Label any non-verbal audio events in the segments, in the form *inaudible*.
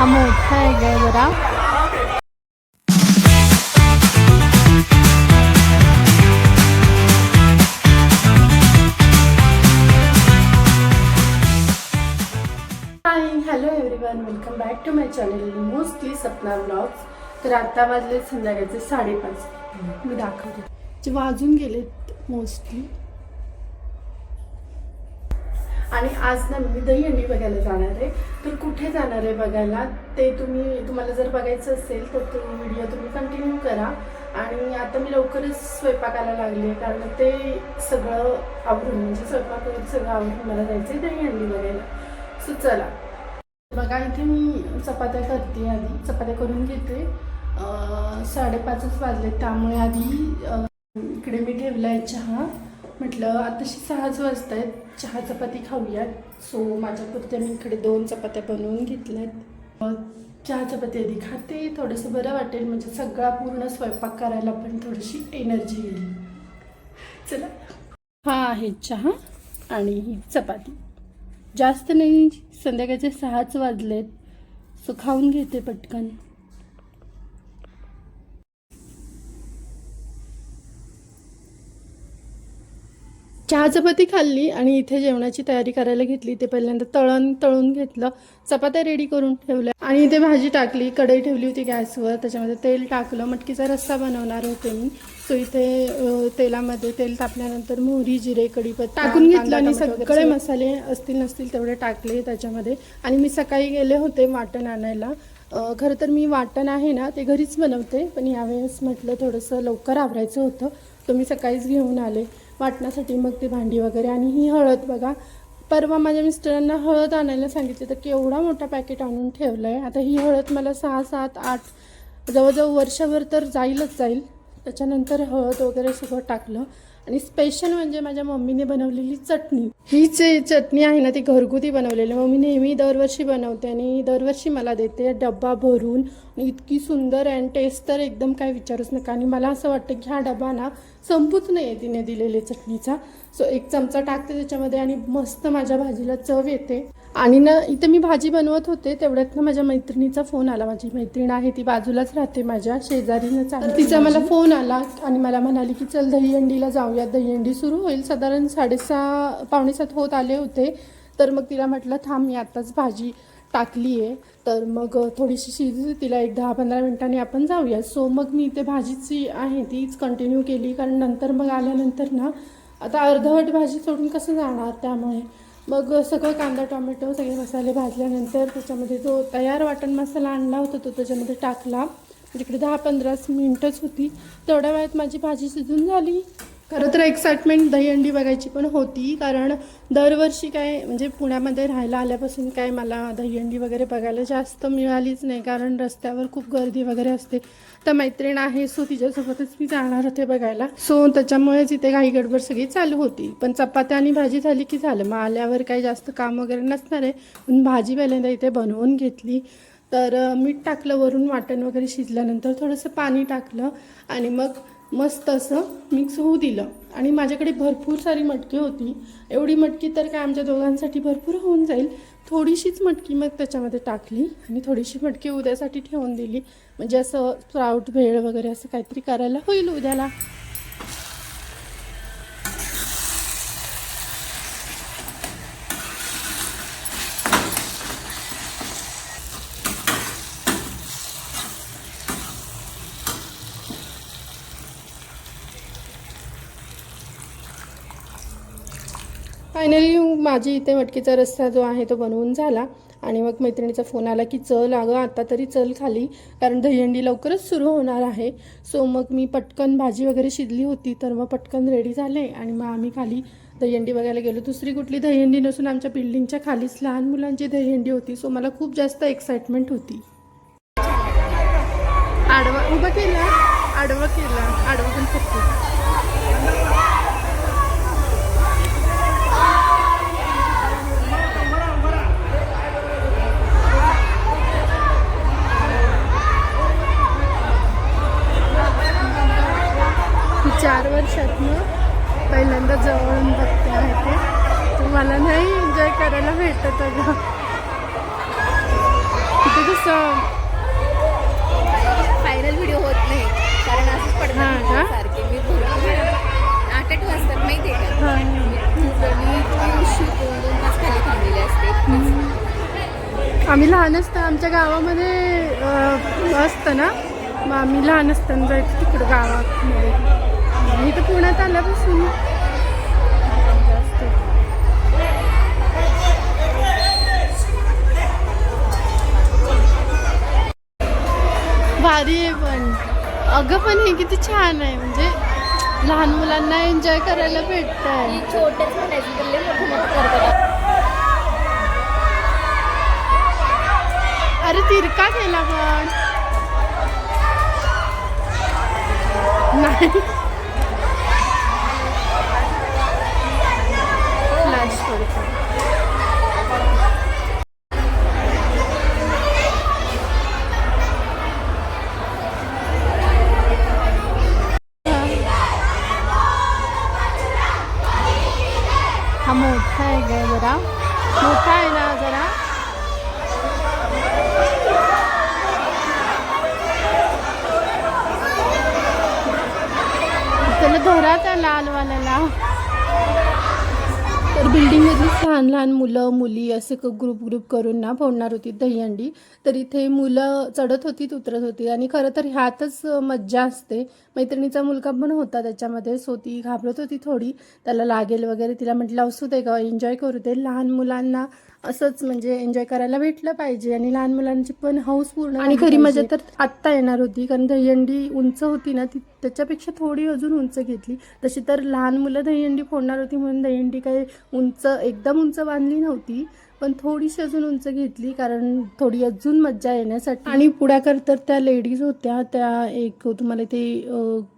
हा मोठा आहे जरा. Hello everyone welcome back to my channel mostly Sapna blogs तर आता वाजले संध्याकाळचे साडेपाच. मी दाखवते. जे वाजून गेलेत मोस्टली आणि आज ना मी दहीहंडी बघायला जाणार आहे. तर कुठे जाणार आहे बघायला? ते तुम्ही तुम्हाला जर बघायचं असेल तर तो व्हिडिओ तुम्ही कंटिन्यू करा. आणि आता मी लवकरच स्वयंपाकाला लागली आहे कारण ते सगळं आवरून म्हणजे स्वयंपाक सगळं आवरून मला जायचं आहे दहीहंडी बघायला. सो चला. बघा इथे मी चपात्या करते आधी. चपात्या करून घेते. साडेपाचच वाजले त्यामुळे आधी इकडे मी ठेवला आहे चहा. म्हटलं आताशी सहाच वाजत आहेत चहा चपाती खाऊयात. सो माझ्यापुरत्या मी इकडे दोन चपात्या बनवून घेतल्यात. मग चहा चपाती आधी खाते थोडंसं बरं वाटेल. म्हणजे सगळा पूर्ण स्वयंपाक करायला पण थोडीशी एनर्जी येईल. चला. हा आहे चहा आणि ही चपाती. जास्त नाही संध्याकाळचे सहाच वाजलेत. सो खाऊन घेते पटकन. चहा चपाती खाल्ली आणि इथे जेवणाची तयारी करायला घेतली. ते पहिल्यांदा तळण तळून घेतलं. चपात्या रेडी करून ठेवल्या. आणि इथे भाजी टाकली कढई ठेवली होती गॅसवर. त्याच्यामध्ये तेल टाकलं. मटकीचा रस्सा बनवणार होते मी. सो इथे तेलामध्ये तेल तापल्यानंतर मोहरी जिरे कढीपत्ता टाकून घेतलं आणि सगळे मसाले असतील नसतील तेवढे टाकले त्याच्यामध्ये. आणि मी सकाळी गेले होते वाटण आणायला. खरं तर मी वाटण आहे ना ते घरीच बनवते. पण यावेळेस म्हटलं थोडंसं लवकर आवरायचं होतं. तर मी सकाळीच घेऊन आले. वाटण्यासाठी मग ते भांडी वगैरे. आणि ही हळद बघा परवा माझ्या मिस्टरांना हळद आणायला सांगितले तर केवढा मोठा पॅकेट आणून ठेवलं आहे आता ही हळद मला सहा सात आठ जवळजवळ वर्षभर तर जाईलच जाईल. त्याच्यानंतर हळद वगैरे सगळं टाकलं. आणि स्पेशल म्हणजे माझ्या मम्मीने बनवलेली चटणी. ही जे चटणी आहे ना ती घरगुती बनवलेली. मम्मी नेहमी दरवर्षी बनवते आणि दरवर्षी मला देते डब्बा भरून. इतकी सुंदर आहे आणि टेस्ट तर एकदम काय विचारूच नका. आणि मला असं वाटतं की हा डबा ना संपूच नाही आहे तिने दिलेले चटणीचा. सो एक चमचा टाकते त्याच्यामध्ये आणि मस्त माझ्या भाजीला चव येते. आणि ना इथे मी भाजी बनवत होते तेवढ्यात ना माझ्या मैत्रिणीचा फोन आला. माझी मैत्रीण आहे ती बाजूलाच राहते माझ्या शेजारीनच आहे. तिचा मला फोन आला आणि मला म्हणाली की चल दहीहंडीला जाऊया. दहीहंडी सुरू होईल. साधारण साडेसहा पावणेसात होत आले होते. तर मग तिला म्हटलं थांब मी आत्ताच भाजी टाकली आहे तर मग थोडीशी शिजू तिला एक दहा पंधरा मिनिटांनी आपण जाऊया. सो मग मी इथे भाजीची आहे तीच कंटिन्यू केली. कारण नंतर मग आल्यानंतर ना आता अर्धवट भाजी सोडून कसं जाणार त्यामुळे? मग सगळं कांदा टोमॅटो सगळे मसाले भाजल्यानंतर त्याच्यामध्ये जो तयार वाटण मसाला आणला होता तो त्याच्यामध्ये टाकला. म्हणजे तिकडे दहा पंधरा मिनटंच होती. तेवढ्या वेळात माझी भाजी शिजून झाली. खरं तर एक्साइटमेंट दहीहंडी बघायची पण होती कारण दरवर्षी काय म्हणजे पुण्यामध्ये राहायला आल्यापासून काय मला दहीहंडी वगैरे बघायला जास्त मिळालीच नाही कारण रस्त्यावर खूप गर्दी वगैरे असते. तर मैत्रीण आहे सो तिच्यासोबतच मी जाणार होते बघायला. सो त्याच्यामुळेच इथे काही गडबड सगळी चालू होती. पण चपात्या आणि भाजी झाली की झालं. मग आल्यावर काही जास्त काम वगैरे नसणार आहे. पण भाजी पहिल्यांदा इथे बनवून घेतली. तर मीठ टाकलं वरून वाटण वगैरे शिजल्यानंतर थोडंसं पाणी टाकलं. आणि मग मस्त असं मिक्स होऊ दिलं. आणि माझ्याकडे भरपूर सारी मटकी होती. एवढी मटकी तर काय आमच्या दोघांसाठी भरपूर होऊन जाईल. थोडीशीच मटकी मग त्याच्यामध्ये टाकली आणि थोडीशी मटकी उद्यासाठी ठेवून दिली. म्हणजे असं स्प्राऊट भेळ वगैरे असं काहीतरी करायला होईल उद्याला. माझी इथे मटकीचा रस्सा जो आहे तो बनवून झाला. आणि मग मैत्रिणीचा फोन आला की चल अगं आता तरी चल खाली कारण दहीहंडी लवकरच सुरू होणार आहे. सो मग मी पटकन भाजी वगैरे शिजली होती तर मग पटकन रेडी झाले आणि मग आम्ही खाली दहीहंडी बघायला गेलो. दुसरी कुठली दहीहंडी नसून आमच्या बिल्डिंगच्या खालीच लहान मुलांची दहीहंडी होती. सो मला खूप जास्त एक्साइटमेंट होती. आडवा उभं केला? आडवं केला. आडवं पण फक्त वर्षातनं पहिल्यांदा जवळून बघते आहे ते. तर मला नाही एन्जॉय करायला भेटत अगं. इथे ते कसं? फायनल व्हिडिओ होत नाही. कारण असंच का? सारखे. मी आठ आठ वाजतात माहिती आहे का? हा. मी इतकी उशीर दोन दोन तास खाली थांबलेले असते. आम्ही लहान असताना आमच्या गावामध्ये असतं ना? मग आम्ही लहान असताना जायचं तिकडं गावामध्ये. मी तर पुण्यात आल्यापासून. भारी आहे पण. अगं पण हे किती छान आहे. म्हणजे लहान मुलांना एन्जॉय करायला भेटत आहे छोटेच अरे तिरका केला पण. नाही. लहान लहान मुलं मुली असे ग्रुप ग्रुप करून ना फोडणार होती दहीहंडी. तर इथे मुलं चढत होती उतरत होती. आणि खरं तर ह्यातच मज्जा असते. मैत्रिणीचा मुलगा पण होता त्याच्यामध्ये सो ती घाबरत होती थोडी. त्याला लागेल वगैरे तिला म्हटलं असू दे ग एन्जॉय करू दे. लहान मुलांना असंच म्हणजे एन्जॉय करायला भेटलं पाहिजे आणि लहान मुलांची पण हौस पूर्ण आणि खरी मजा तर आत्ता येणार होती कारण दहीहंडी उंच होती ना ती त्याच्यापेक्षा थोडी अजून उंच घेतली. तशी तर लहान मुलं दहीहंडी फोडणार होती म्हणून दहीहंडी काही उंच एकदम उंच बांधली नव्हती. पण थोडीशी अजून उंच घेतली कारण थोडी अजून मज्जा येण्यासाठी. आणि पुढाकार तर त्या लेडीज होत्या त्या एक तुम्हाला ते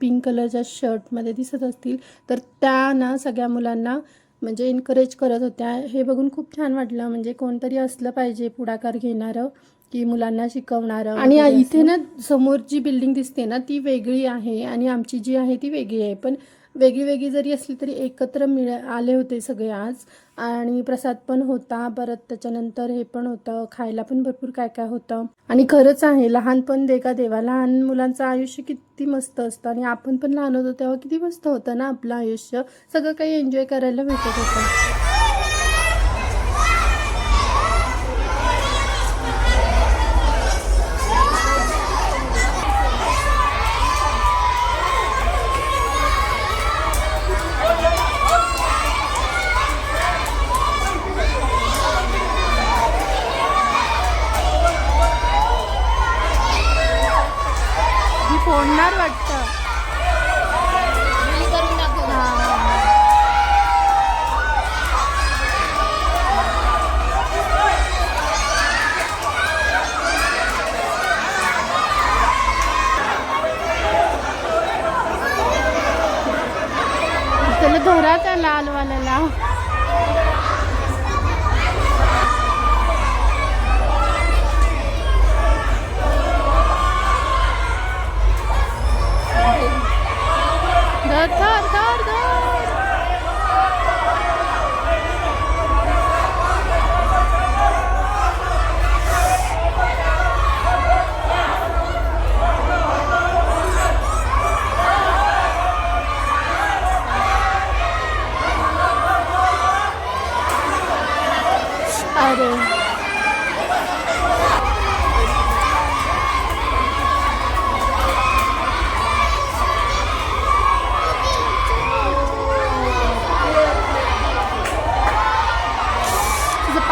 पिंक कलरच्या शर्टमध्ये दिसत असतील. तर त्या ना सगळ्या मुलांना म्हणजे एनकरेज करत होत्या. हे बघून खूप छान वाटलं म्हणजे कोणतरी असलं पाहिजे पुढाकार घेणारं की मुलांना शिकवणारं आणि इथे ना समोर जी बिल्डिंग दिसते ना ती वेगळी आहे. आणि आमची जी आहे ती वेगळी आहे. पण वेगळी वेगळी जरी असली तरी एकत्र मिळ आले होते सगळे आज. आणि प्रसाद पण होता परत त्याच्यानंतर हे पण होतं खायला पण भरपूर काय काय होतं. आणि खरंच आहे लहानपण देगा देवा. लहान मुलांचं आयुष्य किती मस्त असतं. आणि आपण पण लहान होतो तेव्हा किती मस्त होतं ना आपलं आयुष्य. सगळं काही एन्जॉय करायला भेटत होतं.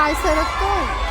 ไปเซอร์ต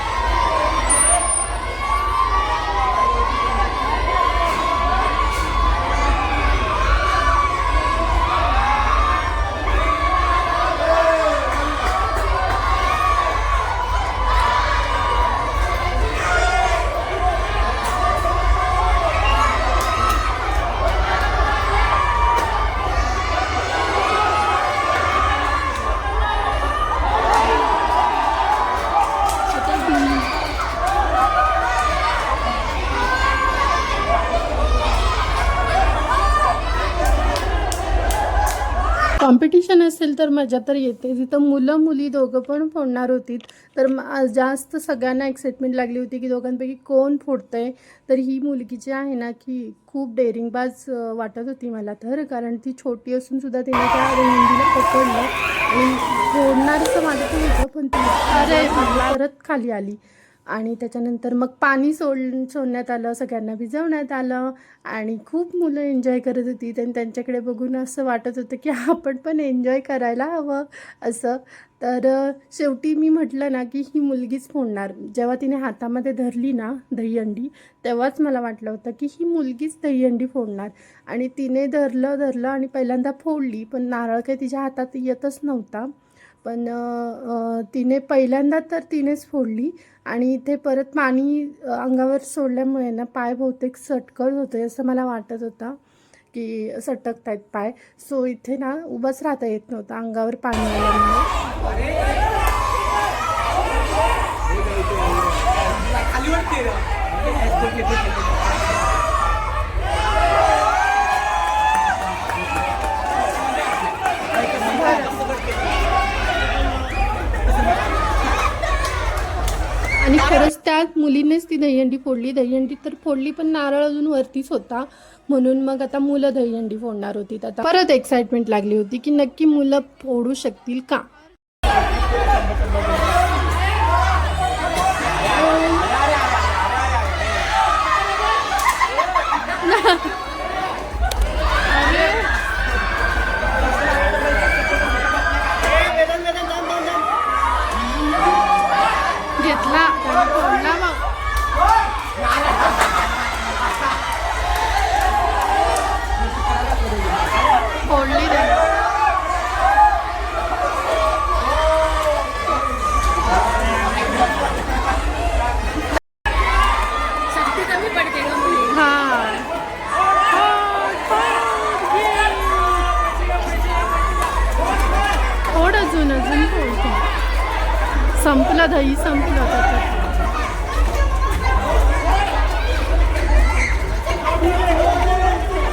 कॉम्पिटिशन असेल तर मजा तर येते. तिथं मुलं मुली दोघं पण फोडणार होती तर जास्त सगळ्यांना एक्साइटमेंट लागली होती की दोघांपैकी कोण फोडतंय. तर ही मुलगी जी आहे ना की खूप डेअरिंगबाज वाटत होती मला तर कारण ती छोटी असून सुद्धा तिने त्या मेहंदीला पकडलं. आणि फोडणारचं वाटत होतं पण ती परत खाली आली. आणि त्याच्यानंतर मग पाणी सोड सोडण्यात आलं सगळ्यांना भिजवण्यात आलं आणि खूप मुलं एन्जॉय करत होती. आणि त्यांच्याकडे बघून असं वाटत होतं की आपण पण एन्जॉय करायला हवं असं. तर शेवटी मी म्हटलं ना की ही मुलगीच फोडणार. जेव्हा तिने हातामध्ये धरली ना दहीहंडी तेव्हाच मला वाटलं होतं की ही मुलगीच दहीहंडी फोडणार. आणि तिने धरलं धरलं आणि पहिल्यांदा फोडली पण नारळ काही तिच्या हातात येतच नव्हता. पण तिने पहिल्यांदा तर तिनेच फोडली आणि इथे परत पाणी अंगावर सोडल्यामुळे ना पाय बहुतेक सटकत होते असं मला वाटत होतं की सटकत आहेत पाय. सो इथे ना उभंच राहता येत नव्हतं अंगावर पाणी आल्यामुळे. आणि खरंच मुलीनेच ती दहीहंडी फोडली. दहीहंडी तर फोडली पण नारळ अजून वरतीच होता. म्हणून मग आता मुलं दहीहंडी फोडणार होती आता परत एक्साइटमेंट लागली होती की नक्की मुलं फोडू शकतील का? संपलं दही संपलं त्याचं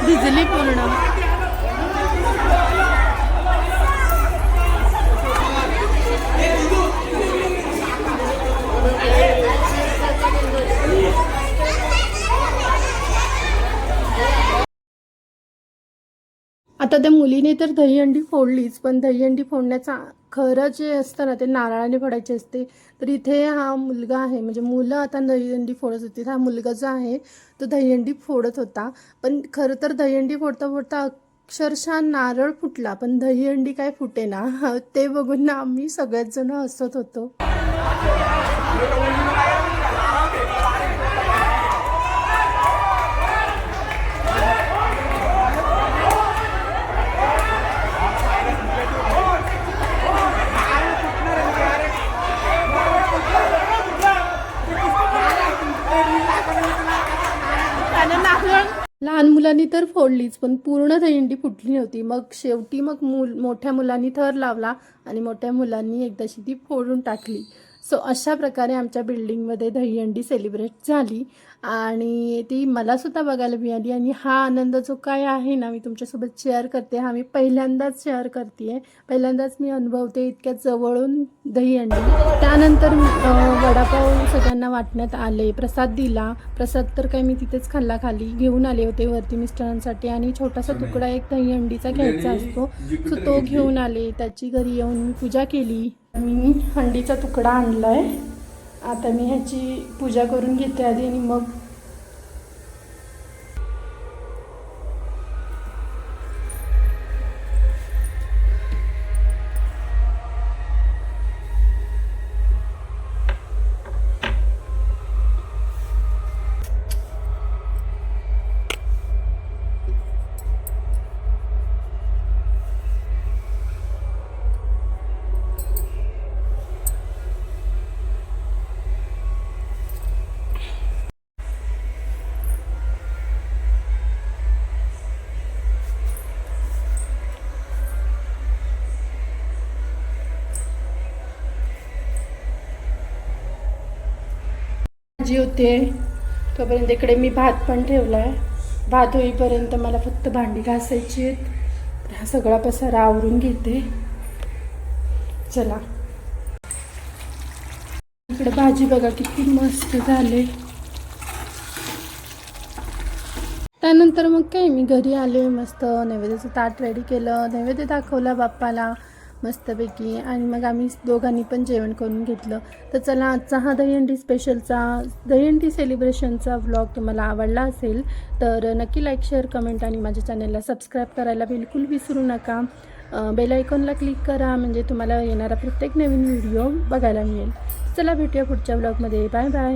भिजली पूर्ण. आता त्या मुलीने तर दहीहंडी फोडलीच पण दहीहंडी फोडण्याचा खरं जे असतं ना ते नारळाने फोडायचे असते. तर इथे हा मुलगा आहे म्हणजे मुलं आता दहीहंडी फोडत होती. हा मुलगा जो आहे तो दहीहंडी फोडत होता. पण खरं तर दहीहंडी फोडता फोडता अक्षरशः नारळ फुटला पण दहीहंडी काय फुटे ना *laughs* ते बघून ना आम्ही सगळ्याच जण हसत होतो. मुलांनी तर फोडलीच पण पूर्ण दहीहंडी फुटली नव्हती. मग शेवटी मग मुल मोठ्या मुलांनी थर लावला आणि मोठ्या मुलांनी एकदाशी ती फोडून टाकली. सो अशा प्रकारे आमच्या बिल्डिंगमध्ये दहीहंडी सेलिब्रेट झाली. आणि ती मलासुद्धा बघायला मिळाली आणि हा आनंद जो काय आहे ना मी तुमच्यासोबत शेअर करते. हा मी पहिल्यांदाच शेअर करते आहे पहिल्यांदाच मी अनुभवते इतक्या जवळून दहीहंडी त्यानंतर वडापाव सगळ्यांना वाटण्यात आले. प्रसाद दिला. प्रसाद तर काही मी तिथेच खाल्ला खाली. घेऊन आले होते वरती मिस्टरांसाठी आणि छोटासा तुकडा एक दहीहंडीचा घ्यायचा असतो. सो तो घेऊन आले. त्याची घरी येऊन मी पूजा केली. मी हंडीचा तुकडा आणलाय. आता मी ह्याची पूजा करून घेते आधी आणि मग भाजी होते. तोपर्यंत इकडे मी भात पण ठेवला आहे भात होईपर्यंत मला फक्त भांडी घासायची आहेत. हा सगळा पसारा आवरून घेते. चला. इकडे भाजी बघा किती मस्त झाले. त्यानंतर मग काय मी घरी आले मस्त नैवेद्याचं ताट रेडी केलं. नैवेद्य दाखवला बाप्पाला. मस्तपैकी. आणि मग आम्ही दोघांनी पण जेवण करून घेतलं. तर चला आजचा हा दहीहंडी स्पेशलचा दहीहंडी सेलिब्रेशनचा व्लॉग तुम्हाला आवडला असेल तर नक्की लाईक शेअर कमेंट आणि माझ्या चॅनलला सबस्क्राईब करायला बिलकुल विसरू नका. बेल आयकॉनला क्लिक करा म्हणजे तुम्हाला येणारा प्रत्येक नवीन व्हिडिओ बघायला मिळेल. चला भेटूया पुढच्या ब्लॉगमध्ये बाय बाय